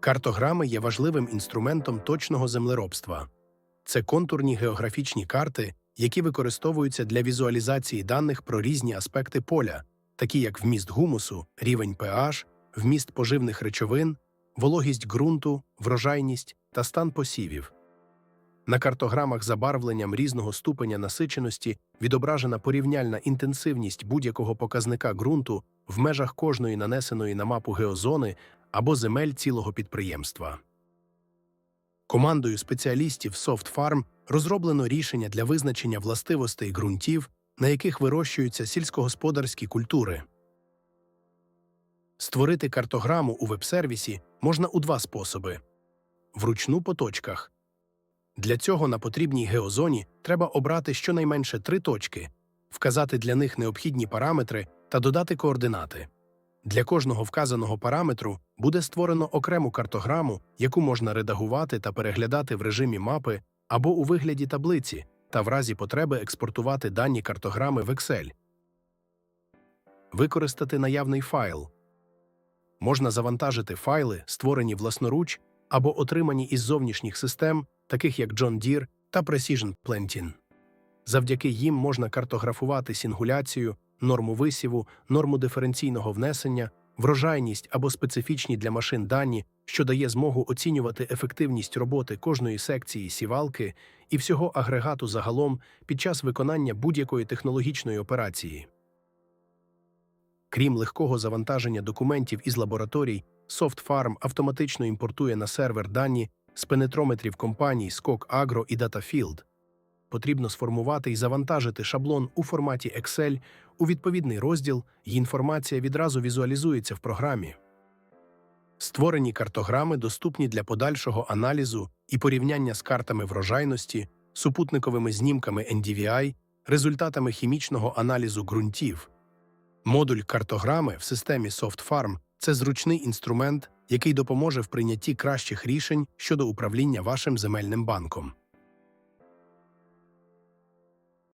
Картограми є важливим інструментом точного землеробства. Це контурні географічні карти, які використовуються для візуалізації даних про різні аспекти поля, такі як вміст гумусу, рівень pH, вміст поживних речовин, вологість ґрунту, врожайність та стан посівів. На картограмах забарвленням різного ступеня насиченості відображена порівняльна інтенсивність будь-якого показника ґрунту в межах кожної нанесеної на мапу геозони або земель цілого підприємства. Командою спеціалістів SoftFarm розроблено рішення для визначення властивостей ґрунтів, на яких вирощуються сільськогосподарські культури. Створити картограму у веб-сервісі можна у два способи вручну по точках. Для цього на потрібній геозоні треба обрати щонайменше три точки, вказати для них необхідні параметри та додати координати. Для кожного вказаного параметру буде створено окрему картограму, яку можна редагувати та переглядати в режимі мапи або у вигляді таблиці, та в разі потреби експортувати дані картограми в Excel. Використати наявний файл. Можна завантажити файли, створені власноруч або отримані із зовнішніх систем, таких як John Deere та Precision Planting. Завдяки їм можна картографувати сингуляцію, норму висіву, норму диференційного внесення, врожайність або специфічні для машин дані, що дає змогу оцінювати ефективність роботи кожної секції сівалки і всього агрегату загалом під час виконання будь-якої технологічної операції. Крім легкого завантаження документів із лабораторій, SoftFarm автоматично імпортує на сервер дані з пенетрометрів компаній Skok Agro і Datafield. Потрібно сформувати і завантажити шаблон у форматі Excel у відповідний розділ, і інформація відразу візуалізується в програмі. Створені картограми доступні для подальшого аналізу і порівняння з картами врожайності, супутниковими знімками NDVI, результатами хімічного аналізу ґрунтів. Модуль картограми в системі SoftFarm – це зручний інструмент, який допоможе в прийнятті кращих рішень щодо управління вашим земельним банком.